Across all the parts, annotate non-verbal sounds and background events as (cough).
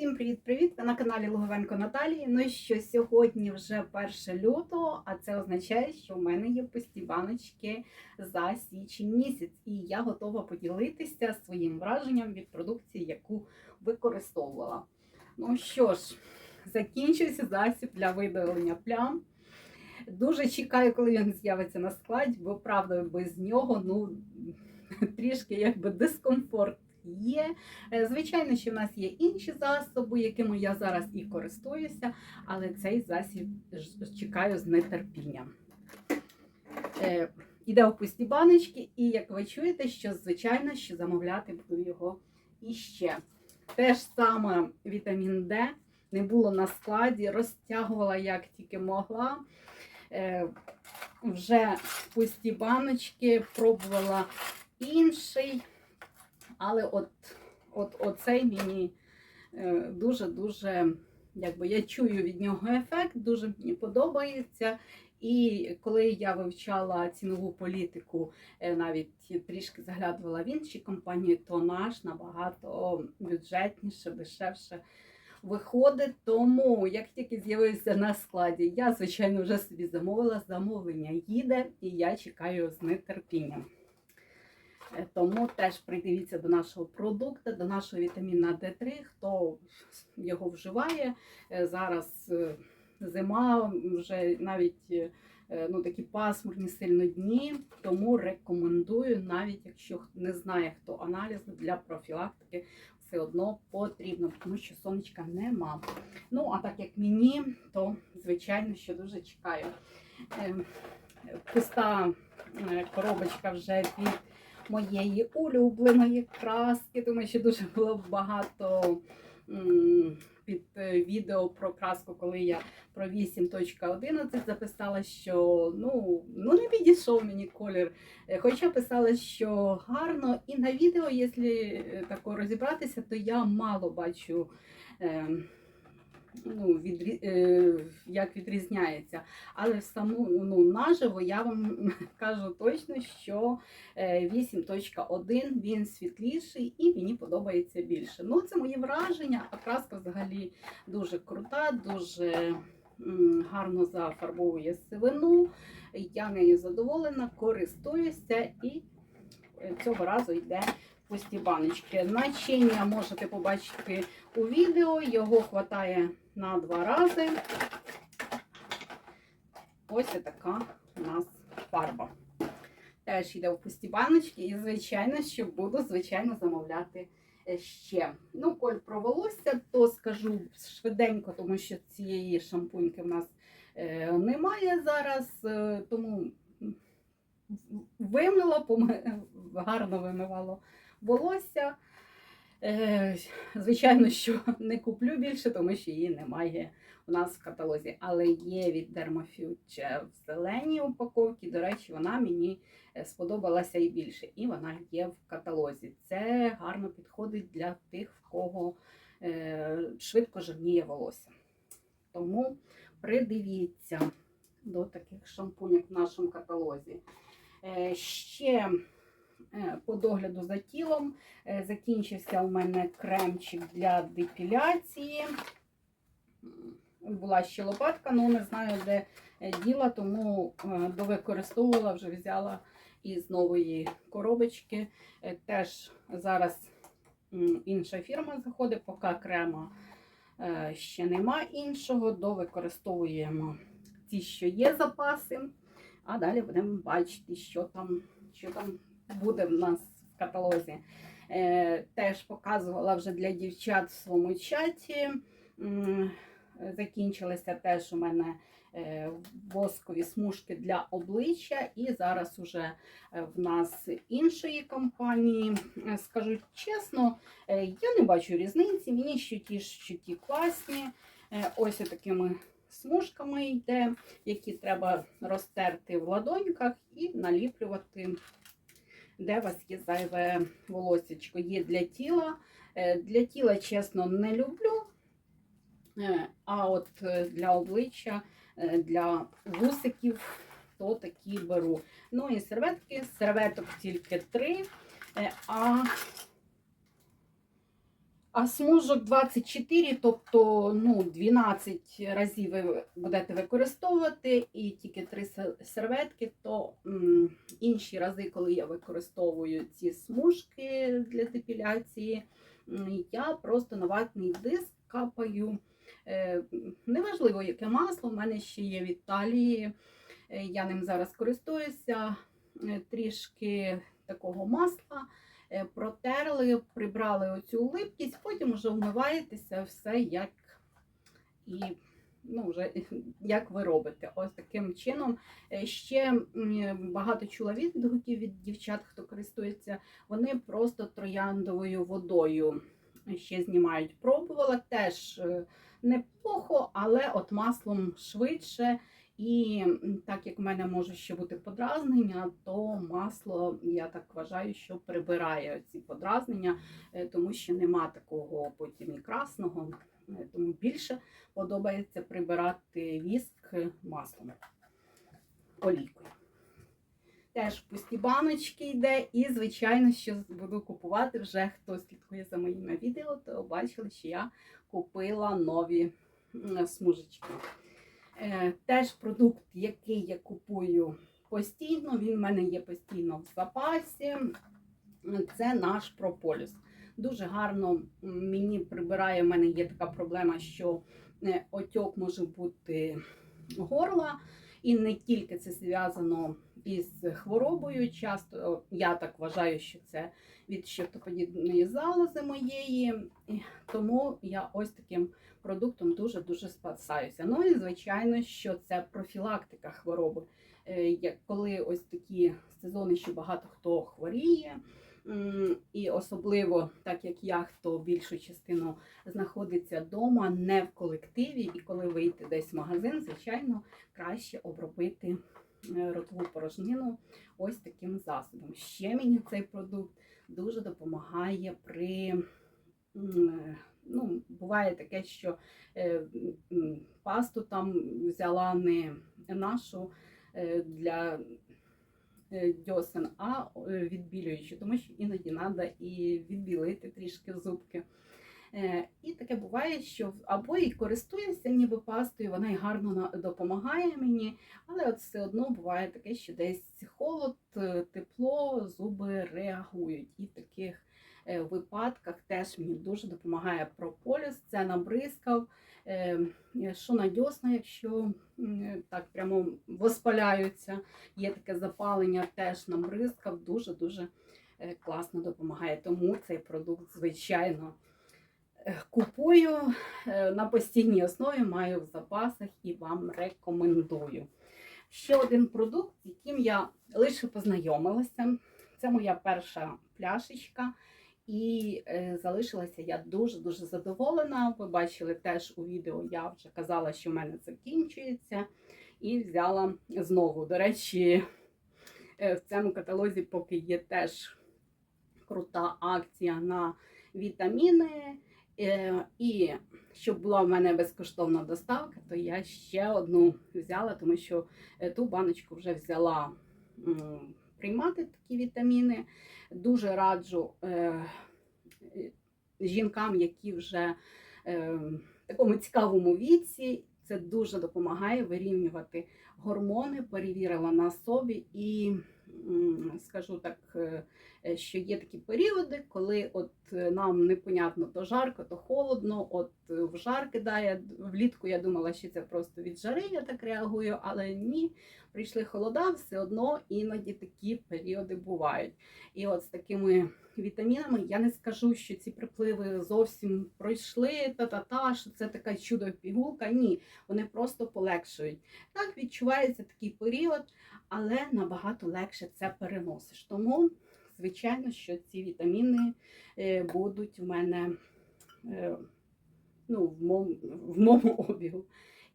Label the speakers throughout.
Speaker 1: Всім привіт-привіт! Ви на каналі Луговенко Наталії. Ну що сьогодні вже 1 лютого, а це означає, що в мене є пусті баночки за січень місяць, і я готова поділитися своїм враженням від продукції, яку використовувала. Ну що ж, закінчується засіб для видалення плям. Дуже чекаю, коли він з'явиться на складі, бо правда без нього ну трішки якби дискомфорт є. Е, Звичайно, що в нас є інші засоби, якими я зараз і користуюся, але цей засіб чекаю з нетерпінням. Е, Іде в пусті баночки, і як ви чуєте, що звичайно, що замовляти буду його іще. Те ж саме вітамін Д не було на складі, розтягувала як тільки могла. Е, Вже пусті баночки, пробувала інший. Але от, от оцей мені е, дуже-дуже, якби я чую від нього ефект, дуже мені подобається. І коли я вивчала цінову політику, е, навіть трішки заглядувала в інші компанії, то наш набагато бюджетніше, дешевше виходить. Тому як тільки з'явився на складі, я, звичайно, вже собі замовила, замовлення їде, і я чекаю з нетерпінням. Е, Тому теж придивіться до нашого продукту, до нашого вітаміна Д3, хто його вживає. Е, Зараз е, зима, вже навіть ну, такі пасмурні сильно дні, тому рекомендую, навіть якщо не знає хто аналізу для профілактики, все одно потрібно, тому що сонечка нема. Ну, а так як мені, то звичайно, що дуже чекаю. Е, Пуста коробочка вже від моєї улюбленої краски, тому що дуже було багато під е, відео про краску, коли я про 8.11 записала, що ну, ну не підійшов мені колір. Е, Хоча писала, що гарно, і на відео, якщо е, тако розібратися, то я мало бачу. Е, Ну, відрі... е, як відрізняється. Але в саму ну, наживо я вам (laughs) кажу точно, що е, 8.1 він світліший і мені подобається більше. Ну, це мої враження, а краска взагалі дуже крута, дуже гарно зафарбовує сивину. Я нею задоволена, користуюся і е, цього разу йде в пусті баночки. Начиння можете побачити у відео, його хватає на два рази. Ось така у нас фарба. Теж йде в пусті баночки, і, звичайно, що буду, звичайно, замовляти ще. Ну, коль про волосся, то скажу швиденько, тому що цієї шампуньки в нас е, немає зараз, е, тому вимила, гарно вимивало волосся. Е, Звичайно, що не куплю більше, тому що її немає у нас в каталозі. Але є від Dermafuge в зеленій упаковці. До речі, вона мені е, сподобалася і більше. І вона є в каталозі. Це гарно підходить для тих, в кого е, швидко жирніє волосся. Тому придивіться до таких шампунів в нашому каталозі. Ще по догляду за тілом Е, Закінчився у мене кремчик для депіляції. Була ще лопатка, але не знаю, де е, діла, тому е, довикористовувала, вже взяла із нової коробочки. Е, Теж зараз інша фірма заходить, поки крема е, ще нема іншого, довикористовуємо ті, що є запаси. А далі будемо бачити, що там, що там буде в нас в каталозі. Е, теж показувала вже для дівчат в своєму чаті. Закінчилися теж у мене е, воскові смужки для обличчя, і зараз уже е, в нас іншої компанії. Скажу чесно, я не бачу різниці. Мені що ті, що ті класні. Ось такими смужками йде, які треба розтерти в ладоньках і наліплювати де у вас є зайве волосечко. Є для тіла. Е, Для тіла, чесно, не люблю. Е, А от е, для обличчя, для вусиків, то такі беру. Ну і серветки, серветок тільки три. А А смужок 24, тобто ну, 12 разів ви будете використовувати, і тільки 3 серветки, то м, інші рази, коли я використовую ці смужки для депіляції, я просто на ватний диск капаю. Е, неважливо, яке масло, в мене ще є в Італії. Е, Я ним зараз користуюся. Е, Трішки такого масла протерли, прибрали оцю липкість, потім вже вмиваєтеся все як і ну, вже як ви робите. Ось таким чином. Е, Ще багато чула відгуків від дівчат, хто користується, вони просто трояндовою водою ще знімають. Пробувала теж е, неплохо, але от маслом швидше. І так як в мене може ще бути подразнення, то масло, я так вважаю, що прибирає ці подразнення, е, тому що нема такого потім і красного. Е, Тому більше подобається прибирати віск маслом, олійкою. Теж пусті баночки йде, і, звичайно, що буду купувати вже хто слідкує за моїми відео, то бачили, що я купила нові смужечки. Е, Теж продукт, який я купую постійно, він в мене є постійно в запасі. Це наш прополіс. Дуже гарно мені прибирає. У мене є така проблема, що е, отьок може бути горла, і не тільки це зв'язано із хворобою. Часто я так вважаю, що це від щитоподібної залози моєї, тому я ось таким продуктом дуже-дуже спасаюся. Ну і звичайно, що це профілактика хвороби. Е, Коли ось такі сезони, що багато хто хворіє, і особливо так як я, хто більшу частину знаходиться вдома, не в колективі, і коли вийти десь в магазин, звичайно, краще обробити ротову порожнину ось таким засобом. Ще мені цей продукт дуже допомагає при. Ну, буває таке, що е, пасту там взяла не нашу е, для е, дьосен, а е, відбілюючу, тому що іноді треба і відбілити трішки зубки. Е, І таке буває, що або і користуюся ніби пастою, вона й гарно допомагає мені, але от все одно буває таке, що десь холод, е, тепло, зуби реагують. І в таких е, випадках теж мені дуже допомагає прополіс. Це набризкав. Що на дьосна, якщо так прямо воспаляються, є таке запалення, теж набризкав, дуже-дуже класно допомагає. Тому цей продукт, звичайно, купую е, на постійній основі, маю в запасах і вам рекомендую. Ще один продукт, яким я лише познайомилася. Це моя перша пляшечка. І е, залишилася я дуже-дуже задоволена. Ви бачили теж у відео, я вже казала, що в мене закінчується. І взяла знову. До речі, е, в цьому каталозі поки є теж крута акція на вітаміни. Е, І щоб була в мене безкоштовна доставка, то я ще одну взяла, тому що е, ту баночку вже взяла приймати такі вітаміни. Дуже раджу е, жінкам, які вже в такому цікавому віці. Це дуже допомагає вирівнювати гормони. Перевірила на собі і скажу так, е, е, що є такі періоди, коли от е, нам непонятно то жарко, то холодно. От в жар кидає влітку. Я думала, що це просто від жари, я так реагую, але ні. Прийшли холода, все одно іноді такі періоди бувають. І от з такими вітамінами я не скажу, що ці припливи зовсім пройшли, та-та-та, що це така чудо пігулка. Ні, вони просто полегшують. Так відчувається такий період, але набагато легше це переносиш. Тому, звичайно, що ці вітаміни е, будуть в мене е, ну, в, моєму, в моєму (laughs) обігу.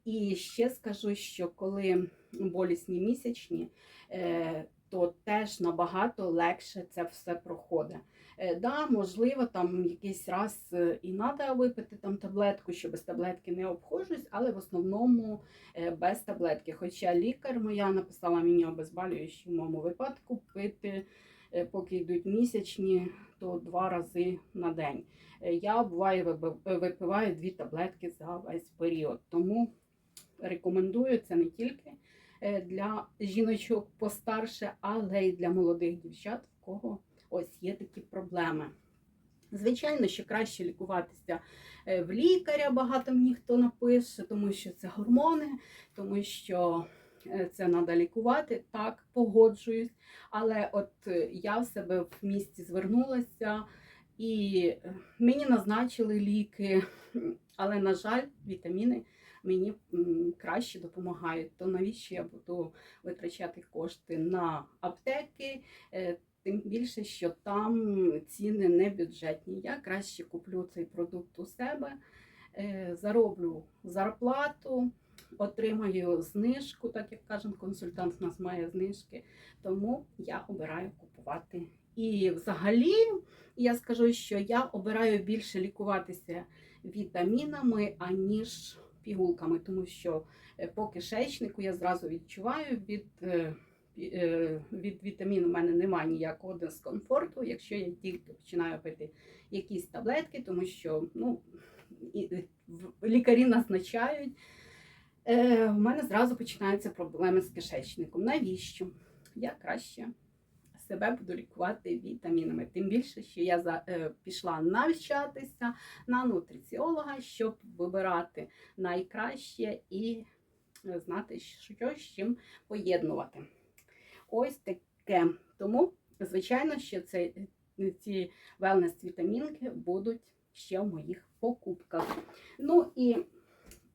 Speaker 1: І ще скажу, що коли болісні місячні, е, то теж набагато легше це все проходить. Е, Да, можливо, там якийсь раз е, і треба випити там таблетку, що без таблетки не обходжусь, але в основному без таблетки. Хоча лікар моя написала мені обезболюючі в моєму випадку пити поки йдуть місячні, то два рази на день. Е, Я буває е, випиваю дві таблетки за весь період. Тому рекомендую це не тільки е, для жіночок постарше, але й для молодих дівчат, в кого ось є такі проблеми. Звичайно, що краще лікуватися е, в лікаря, багато мені хто напише, тому що це гормони, тому що е, це треба лікувати. Так, погоджуюсь. Але от е, я в себе в місті звернулася і е, мені назначили ліки, але, на жаль, вітаміни мені краще допомагають. То навіщо я буду витрачати кошти на аптеки? Е, Тим більше, що там ціни не бюджетні. Я краще куплю цей продукт у себе, е, зароблю зарплату, отримаю знижку, так як каже консультант, у нас має знижки. Тому я обираю купувати. І взагалі я скажу, що я обираю більше лікуватися вітамінами, аніж пігулками, тому що е, по кишечнику я зразу відчуваю від. е, е, від вітаміну у мене немає ніякого дискомфорту, якщо я тільки починаю пити якісь таблетки, тому що ну, лікарі назначають. Е, у мене зразу починаються проблеми з кишечником. Навіщо? Я краще себе буду лікувати вітамінами. Тим більше, що я за, е, пішла навчатися на нутриціолога, щоб вибирати найкраще і е, знати, що з чим поєднувати. Ось таке. Тому, звичайно, що це, ці велнес-вітамінки будуть ще в моїх покупках. Ну і е,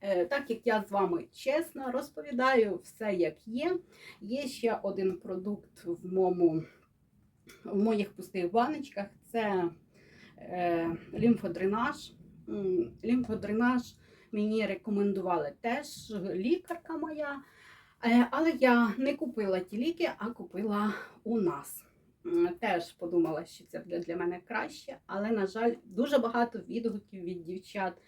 Speaker 1: так як я з вами чесно розповідаю все, як є. Є ще один продукт в, моєму, в моїх пустих баночках це е, лімфодренаж. Лімфодренаж мені рекомендували теж лікарка моя. Е, Але я не купила ті ліки, а купила у нас. Теж подумала, що це буде для мене краще, але, на жаль, дуже багато відгуків від дівчат, е,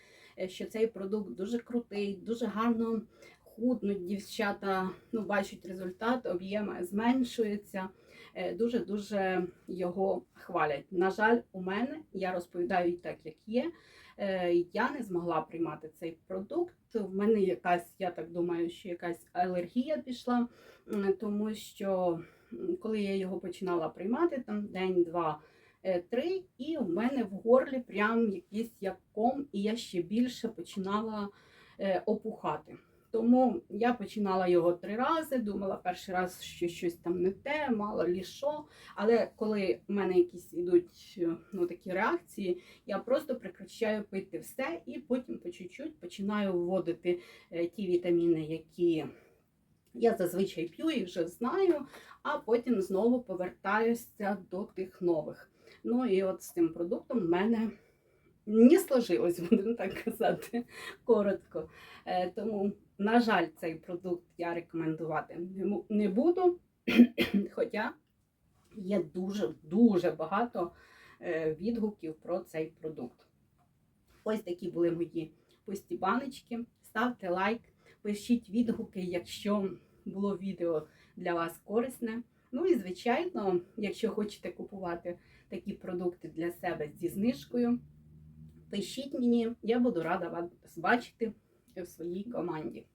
Speaker 1: що цей продукт дуже крутий, дуже гарно худнуть дівчата, ну, бачать результат, об'єми зменшуються. Е, Дуже-дуже його хвалять. На жаль, у мене я розповідаю так, як є. Е, Я не змогла приймати цей продукт. В мене якась, я так думаю, що якась алергія пішла, тому що коли я його починала приймати, там день, два, е, три, і в мене в горлі прям якийсь як ком, і я ще більше починала е, опухати. Тому я починала його три рази, думала перший раз, що щось там не те, мало лі що. Але коли в мене якісь йдуть е, ну, такі реакції, я просто прекращаю пити все і потім по чуть-чуть починаю вводити е, ті вітаміни, які я зазвичай п'ю і вже знаю, а потім знову повертаюся до тих нових. Ну і от з цим продуктом в мене не сложилось, (laughs) будемо так казати, коротко. Е, Тому, на жаль, цей продукт я рекомендувати не буду. (clears throat) Хоча є дуже-дуже багато е, відгуків про цей продукт. Ось такі були мої пусті баночки. Ставте лайк, пишіть відгуки, якщо було відео для вас корисне. Ну і, звичайно, якщо хочете купувати такі продукти для себе зі знижкою, пишіть мені, я буду рада вас бачити в своїй команді.